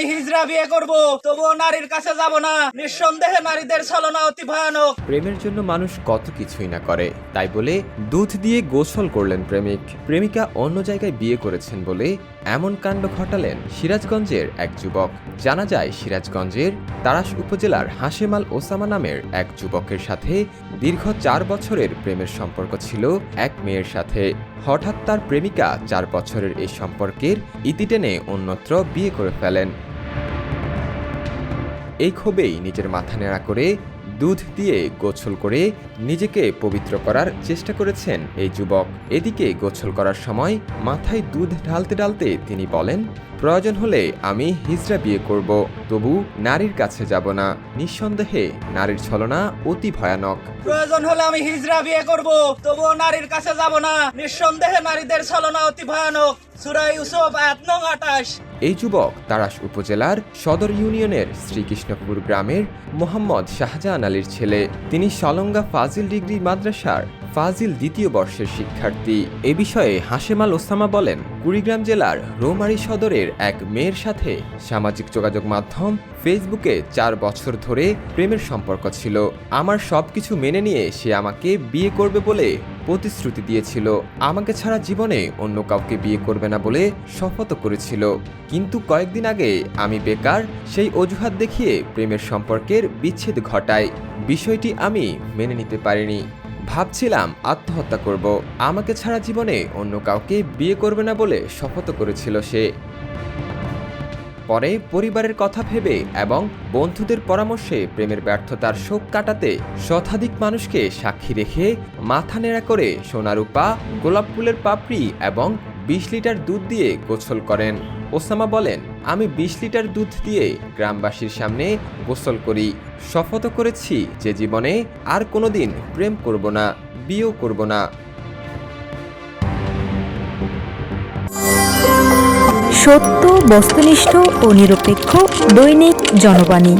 আমি হিজরা বিয়ে করব, তবুও নারীর কাছে যাব না। নিঃসন্দেহে নারীদের ছলনা অতি ভয়ানক। প্রেমের জন্য মানুষ কত কিছুই না করে, তাই বলে দুধ দিয়ে গোসল করলেন প্রেমিক। প্রেমিকা অন্য জায়গায় বিয়ে করেছেন বলে এমন কাণ্ড ঘটালেন সিরাজগঞ্জের এক যুবক। জানা যায়, সিরাজগঞ্জের তারাস উপজেলার হাসেমাল ওসামা নামের এক যুবকের সাথে দীর্ঘ চার বছরের প্রেমের সম্পর্ক ছিল এক মেয়ের সাথে। হঠাৎ তার প্রেমিকা চার বছরের এই সম্পর্কের ইতি টেনে অন্যত্র বিয়ে করে ফেলেন। এই ক্ষোভেই নিজের মাথা নেড়া করে, দুধ দিয়ে গোছল করে নিজেকে পবিত্র করার চেষ্টা করেছেন এই যুবক। এদিকে গোছল করার সময় মাথায় দুধ ঢালতে ঢালতে তিনি বলেন প্রয়োজন হলে আমি হিজড়া বিয়ে করব তবু নারীর কাছে যাব না। নিঃসন্দেহে নারীর ছলনা অতি ভয়ানক। প্রয়োজন হলে আমি হিজরা বিয়ে করব তবুও নারীর কাছে যাব না। নিঃসন্দেহে নারীদের ছলনা অতি ভয়ানক। সুরাই ইউসুফ আয়াত নং এই যুবক তারাস উপজেলার সদর ইউনিয়নের শ্রীকৃষ্ণপুর গ্রামের মোহাম্মদ শাহজাহান আলীর ছেলে। তিনি সলঙ্গা ফাজিল ডিগ্রি মাদ্রাসার ফাজিল দ্বিতীয় বর্ষের শিক্ষার্থী। এ বিষয়ে হাশেমাল ওসামা বলেন, কুড়িগ্রাম জেলার রৌমারী সদরের এক মেয়ের সাথে সামাজিক যোগাযোগ মাধ্যম ফেসবুকে চার বছর ধরে প্রেমের সম্পর্ক ছিল। আমার সবকিছু মেনে নিয়ে সে আমাকে বিয়ে করবে বলে প্রতিশ্রুতি দিয়েছিল। আমাকে ছাড়া জীবনে অন্য কাউকে বিয়ে করবে না বলে শপথ করেছিল। কিন্তু কয়েকদিন আগে আমি বেকার, সেই অজুহাত দেখিয়ে প্রেমের সম্পর্কের বিচ্ছেদ ঘটায়। বিষয়টি আমি মেনে নিতে পারিনি। ভাবছিলাম আত্মহত্যা করব। আমাকে ছাড়া জীবনে অন্য কাউকে বিয়ে করবে না বলে শপথ করেছিল সে। পরে পরিবারের কথা ভেবে এবং বন্ধুদের পরামর্শে প্রেমের ব্যর্থতার শোক কাটাতে শতাধিক মানুষকে সাক্ষী রেখে মাথা নেড়া করে সোনারূপা গোলাপ ফুলের পাপড়ি এবং বিশ লিটার দুধ দিয়ে গোসল করেন, ওসামা বলেন। আমি বিশ লিটার দুধ দিয়ে গ্রামবাসীর সামনে গোসল করি। শপথ করেছি যে জীবনে আর কোনোদিন প্রেম করব না, বিয়েও করব না। সত্য, বস্তুনিষ্ঠ ও নিরপেক্ষ দৈনিক জনবাণী।